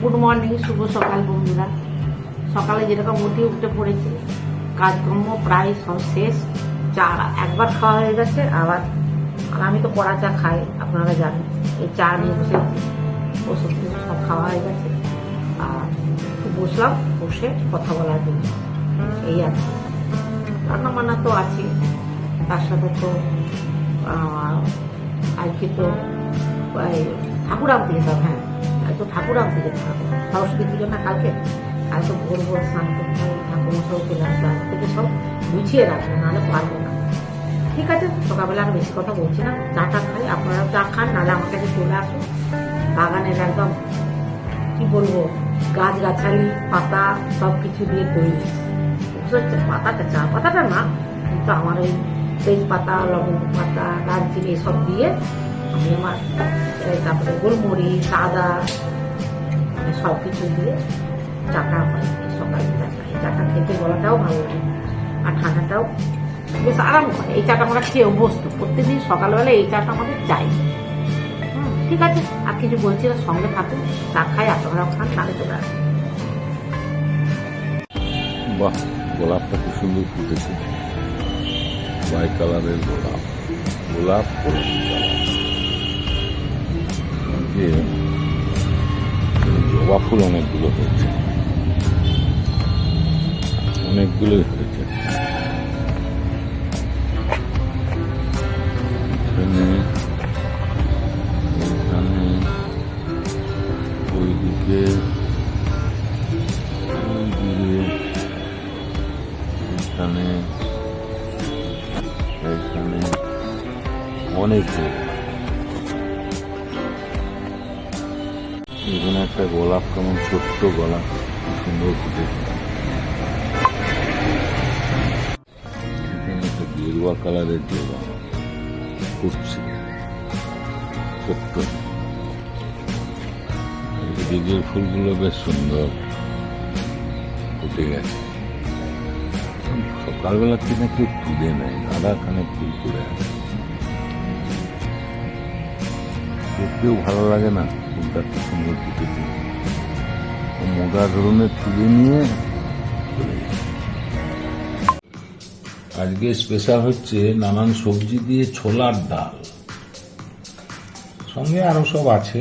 Good morning, শুভ সকাল বন্ধুরা। সকালে যেরকম উঠে উঠে পড়েছি, কাজকর্ম প্রায় সব শেষ। চা একবার খাওয়া হয়ে গেছে, আবার আর আমি তো কড়া চা খাই, আপনারা জানেন। এই চা নিয়ে বসে ওষুধ সব খাওয়া হয়ে গেছে। আর বসলাম, বসে কথা বলার জন্য। এই আর। রান্না বান্না তো আছে, তার সাথে তো আজকে তো ঠাকুর আনতে যেতাম হ্যাঁ। তো ঠাকুর আনতে যেতে হবে। সরস্বতী পুজো না কালকে? তো ভোর ভোর স্নান করতে হবে ঠাকুর মশাও চলে আসবে থেকে সব গুছিয়ে রাখবে, নাহলে পারব না। ঠিক আছে, সকালবেলা আর বেশি কথা বলছি না। চাটা খাই, আপনারা চা খান, নাহলে আমার কাছে চলে আসুন। বাগানের একদম, কি বলব গাছ গাছালি পাতা সব কিছু দিয়ে তৈরি। পাতাটা চা, পাতাটা না, কিন্তু আমার ওই তেজপাতা, লবঙ্গ পাতা, দারচিনি, এসব দিয়ে আমি আমার, তারপরে গোলমরিচ, আদা মানে সব কিছু দিয়ে চাটা হয় এই চাটা খেতে গলাটাও ভালো লাগে। আর ঠান্ডাটাও বেশ আরাম করে। এই চাটা আমরা খেয়ে অভ্যস্ত। প্রত্যেকদিন সকালবেলা এই চাটা আমাদের চাই। ঠিক আছে। আর কিছু বলছি না, সঙ্গে থাকুন। চা খাই আপনারাও খান তাহলে চলে আসুন বাহ, গোলাপটা খুব সুন্দর ফুটেছে। হোয়াইট কালারের গোলাপ। গোলাপ জবা ফুল অনেকগুলো হয়েছে। অনেকগুলোই। সুন্দর একটা গেরুয়া কালারের জবা ফুটছে ছোট্ট। ফুলগুলো বেশ সুন্দর ফুটে গেছে সকালবেলা থেকে কেউ তুলে নেয় গাদা খানে ফুল তুলে আছে দেখতেও ভালো লাগে না ফুলটা কি সুন্দর ফুটেছে মোটা ধরনের তুলে নিয়ে আজকে স্পেশাল হচ্ছে নানান সবজি দিয়ে ছোলার ডাল। সঙ্গে আরও সব আছে।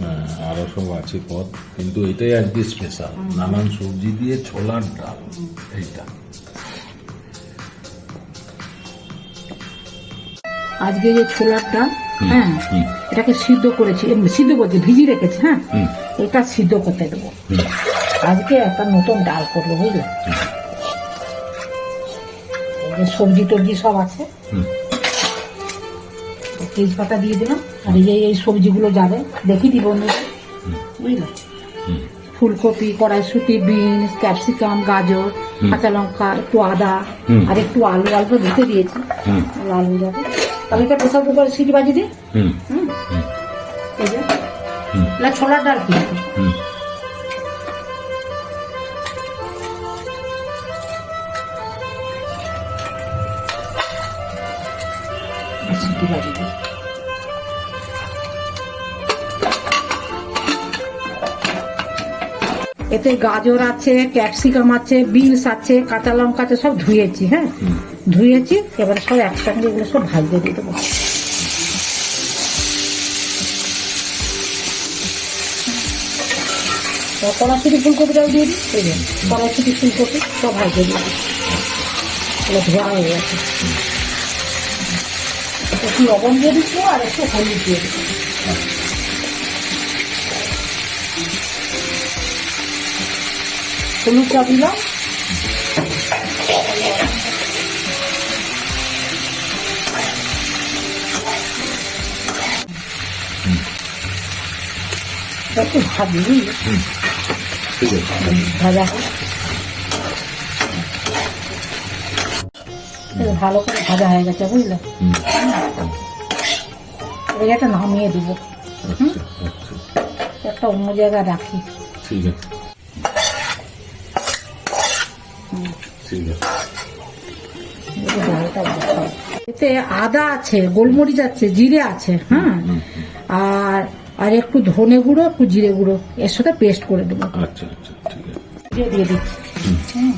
হ্যাঁ, আরও সব আছে পদ কিন্তু এটাই আজকে স্পেশাল নানান সবজি দিয়ে ছোলার ডাল এইটা। আজকে যে ছোলার ডাল হ্যাঁ এটাকে সিদ্ধ করেছি সিদ্ধ করছি ভিজিয়ে রেখেছি হ্যাঁ। এটা সিদ্ধ করতে দেবো। আজকে একটা নতুন ডাল করব বুঝলে? সবজি টবজি সব আছে। তেজপাতা দিয়ে দিলাম আর এই এই সবজিগুলো যাবে দেখি দিব বুঝলে। ফুলকপি কড়াইশুটি বিনস ক্যাপসিকাম গাজর কাঁচা লঙ্কা একটু আদা আর একটু আলু অল্প ঢুকে দিয়েছি। আলু যাবে। তাহলে এটা প্রেসার কুকারে সিটি বাজি দিই। হুম? না ছোলার ডাল দিই এতে গাজর আছে ক্যাপসিকাম আছে বিনস আছে কাঁচা লঙ্কা আছে সব ধুয়েছি হ্যাঁ? ধুয়েছি এবারে সব একসঙ্গে এগুলো সব ভাজতে দিয়ে দেবো। কড়াশুটি ফুলকপিটাও দিয়ে দিই, এই যে কড়াশুটি ফুলকপি সব ভাজতে দিয়ে দিই। এগুলো ধোয়া হয়ে গেছে। একটু লবণ দিয়ে দিচ্ছি আর একটু হলুদ দিয়ে দিচ্ছি। হলুদটা দিলাম। একটু ভাজি আছে ভাজা হোক। ভালো করে ভাজা হয়ে গেছে বুঝলে। এবার একটা নামিয়ে দেবো। আচ্ছা আচ্ছা। একটা অন্য জায়গায় রাখি। ঠিক আছে। ঠিক আছে। এতে আদা আছে গোলমরিচ আছে জিরে আছে হ্যাঁ আর আর একটু ধনে গুঁড়ো একটু জিরে গুঁড়ো এর সাথে পেস্ট করে দেবো। আচ্ছা আচ্ছা ঠিক আছে। দিয়ে দিয়ে দিচ্ছি। হুম।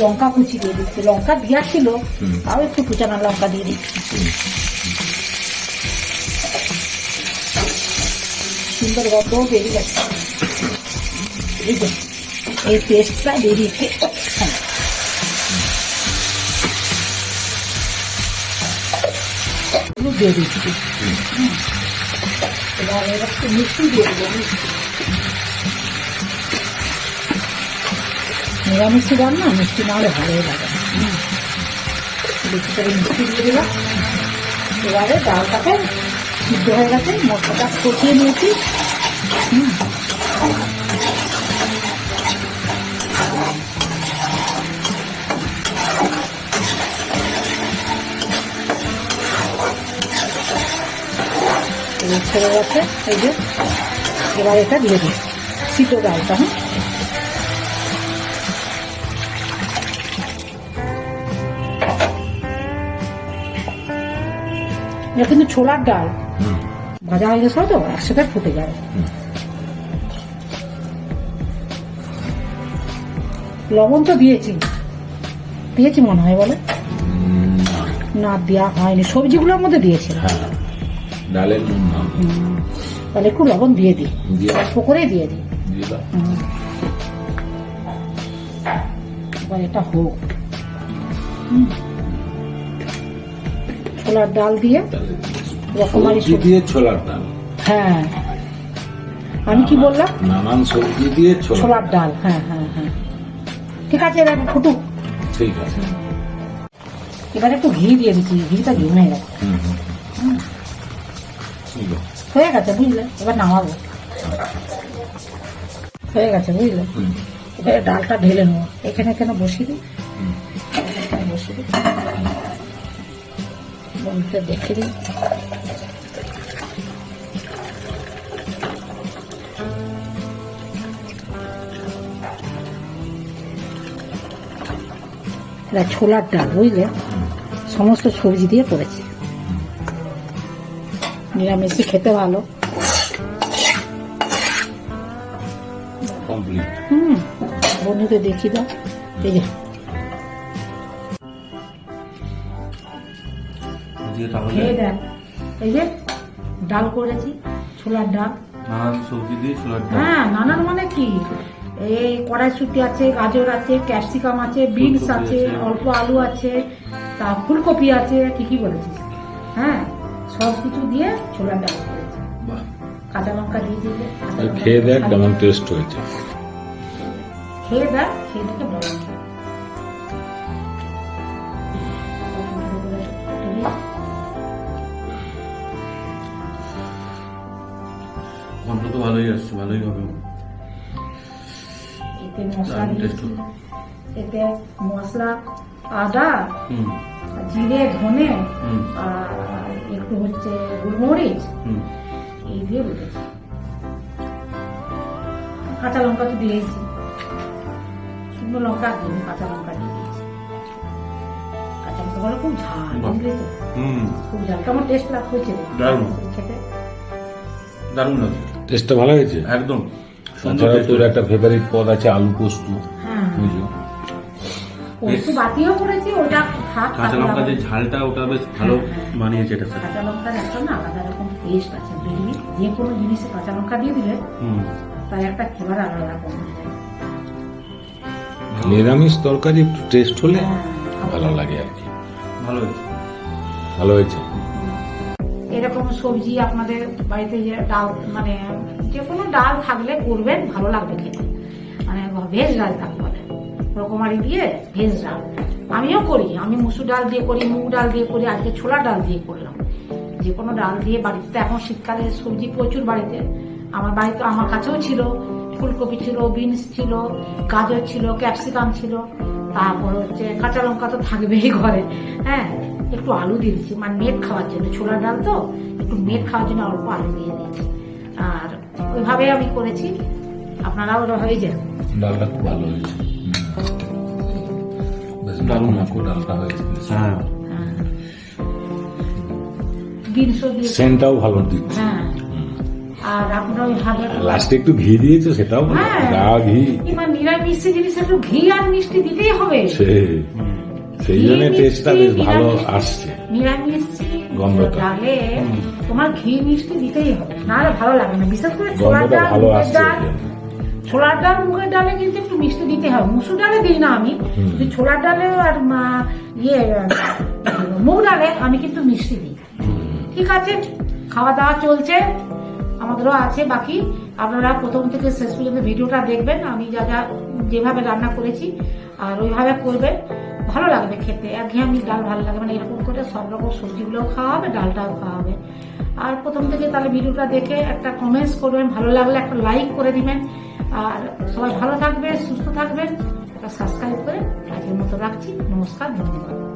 লঙ্কা কুচি দিয়ে দিচ্ছি। লঙ্কা দেওয়া ছিল। তাও একটু কুচানো লঙ্কা দিয়ে দিচ্ছি। সুন্দর গত বেরিয়ে গেছে। এই যে, এই পেস্টটা বেরিয়েছে দিয়ে দিচ্ছি এবার এবার একটু মিষ্টি দিয়ে দেবো নিরামিষ রান্না, মিষ্টি না হলে ভালোই লাগে। বেশি করে মিষ্টি দিয়ে দিলাম এবারে ডালটাকে সিদ্ধ হয়ে গেছে, মশলাটা কষিয়ে নিয়েছি হুম। এবার গেছে এই যে। এবার এটা দিয়ে দিই। সিদ্ধ ডালটা হ্যাঁ? এটা কিন্তু ছোলার ডাল। ভাজা হয়ে গেছে তো একসাথে ফুটে যাবে। লবণ তো দিয়েছি। দিয়েছি মনে হয় বলে? না, না দেওয়া হয়নি। সবজিগুলোর মধ্যে দিয়েছি। হ্যাঁ। ডালের নুন না। তাহলে একটু লবণ দিয়ে দিই। অল্প করেই দিয়ে দিই। এবার এটা হোক। ছোলার ডাল দিয়ে রকমারি দিয়ে ছোলার ডাল। হ্যাঁ। আমি কি বললাম? নানান সবজি দিয়ে ছোলার ছোলার ডাল। হ্যাঁ হ্যাঁ হ্যাঁ। ঠিক আছে এবার ফুটুক ঠিক আছে। এবার একটু ঘি দিয়ে দিচ্ছি ঘিটা জমে গেছে। হয়ে গেছে বুঝলে? এবার নামাবো। হয়ে গেছে বুঝলে? এবারে ডালটা ঢেলে নেব। এখানে এখানে বসিয়ে দিই বসিয়ে দিই বন্ধুদের দেখে দিই এটা ছোলার ডাল বুঝলে? সমস্ত সবজি দিয়ে করেছি। নিরামিষই খেতে ভালো। হুম বন্ধুদের দেখি দাও। এই যে। খেয়ে দেখ এই যে ডাল করেছি ছোলার ডাল। নানান সবজি দিয়ে ছোলার ডাল। হ্যাঁ নানান মানে কি? এই কড়াইশুটি আছে গাজর আছে ক্যাপসিকাম আছে বিনস আছে। অল্প আলু আছে তা ফুলকপি আছে ঠিকই বলেছিস? হ্যাঁ সব কিছু দিয়ে ডাল করেছি। কাঁচা লঙ্কা দিয়ে লঙ্কা খেয়ে দেখ কেমন টেস্ট হয়েছে। খেয়ে দেখ খেয়ে দেখে বলো। তো ভালোই আসছে ভালোই হবে। এতে মশলা দিয়েছি। এতে মশলা আদা জিরে ধনে আর একটু হচ্ছে গোলমরিচ। এই দিয়ে উঠেছি কাঁচা লঙ্কা তো দিয়েছি। শুকনো লঙ্কা দিই কাঁচা লঙ্কা দিয়ে দিয়েছি। কাঁচা লঙ্কা বলে খুব ঝাল বুঝলি তো? খুব ঝাল। কেমন টেস্ট লাগ হয়েছে? দারুণ। খেতে? দারুণ লাগছে টেস্টটা ভালো হয়েছে? একদম। তাছাড়া তোর একটা ফেভারিট পদ আছে আলু পোস্ত হ্যাঁ। বুঝলো? পোস্ত বাতিও করেছি ওটা থাক কাঁচা লঙ্কা যে ঝালটা ওটা বেশ ভালো মানিয়েছে এটা কাঁচা লঙ্কার একটা না আলাদা রকম টেস্ট আছে বুঝলি যে কোনো জিনিসে কাঁচা লঙ্কা দিয়ে দিলে তার একটা ফ্লেভার আলাদা রকম নিরামিষ তরকারি একটু টেস্ট হলে হ্যাঁ, ভালো লাগে আর কি। ভালো হয়েছে। ভালো হয়েছে। এরকম সবজি আপনাদের বাড়িতে যে ডাল মানে যে কোনো ডাল থাকলে করবেন ভালো লাগবে খেতে। মানে ভেজ ডাল তাকে বলে রকমারি দিয়ে ভেজ ডাল আমিও করি, আমি মুসুর ডাল দিয়ে করি, মুগ ডাল দিয়ে করি, আজকে ছোলা ডাল দিয়ে করলাম। যে কোনো ডাল দিয়ে বাড়িতে এখন শীতকালে সবজি প্রচুর বাড়িতে। আমার বাড়িতে আমার কাছেও ছিল, ফুলকপি ছিল, বিনস ছিল, গাজর ছিল, ক্যাপসিকাম ছিল। তারপর হচ্ছে কাঁচা লঙ্কা তো থাকবেই ঘরে। হ্যাঁ একটু আলু দিয়ে দিচ্ছি মানে মেট খাওয়ার জন্য। ছোলা ডাল তো, একটু মেট খাওয়ার জন্য অল্প আলু দিয়ে দিয়েছি। আর ওইভাবে আমি করেছি। আপনারাও হয়ে যান ডালটা খুব ভালো হয়েছে। দারুণ মাখো ডালটা হয়েছে হ্যাঁ। হ্যাঁ। সেন্টটাও ভালো দিচ্ছে হ্যাঁ। আর আপনারা ওই লাস্টে একটু ঘি দিয়েছে সেটাও হ্যাঁ। গা ঘি। নিরামিষ জিনিস একটু ঘি আর মিষ্টি দিতেই হবে। সে সেই জন্য টেস্টটা বেশ ভালো আসছে। নিরামিষ গন্ধটা। তোমার ঘি মিষ্টি দিতেই হবে। নাহলে ভালো লাগে না। বিশেষ করে ছোলার গন্ধটা ডাল ভালো আসছে ছোলার ডাল মুগের ডালে কিন্তু একটু মিষ্টি দিতে হবে মুসুর ডালে দিই না আমি। কিন্তু ছোলার ডালে আর মা- ইয়ে মুগ ডালে আমি কিন্তু মিষ্টি দিই। ঠিক আছে? খাওয়া দাওয়া চলছে। আমাদেরও আছে বাকি। আপনারা প্রথম থেকে শেষ পর্যন্ত ভিডিওটা দেখবেন। আমি যা যা যেভাবে রান্না করেছি আর ওইভাবে করবেন। ভালো লাগবে খেতে। একঘেয়েমি ডাল ভালো লাগে মানে এরকম করে সব রকম সবজিগুলোও খাওয়া হবে ডালটাও খাওয়া হবে। আর প্রথম থেকে তাহলে ভিডিওটা দেখে একটা কমেন্টস করবেন। ভালো লাগলে একটা লাইক করে দিবেন। আর সবাই ভালো থাকবে সুস্থ থাকবেন। সাবস্ক্রাইব করে আজকের মতো রাখছি। নমস্কার ধন্যবাদ।